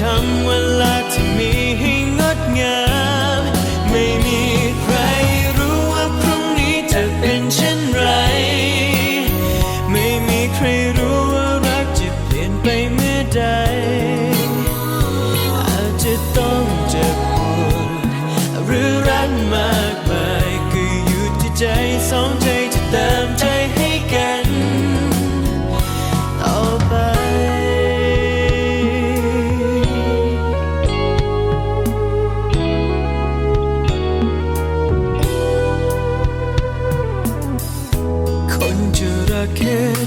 ทำเวลาที่มีให้งดงาม ไม่มีใครรู้ว่าพรุ่งนี้จะเป็นเช่นไร ไม่มีใครรู้ว่ารักจะเปลี่ยนไปเมื่อใด อาจจะต้องเจ็บปวดหรือรักมากมายก็อยู่ที่ใจสองใจ kid.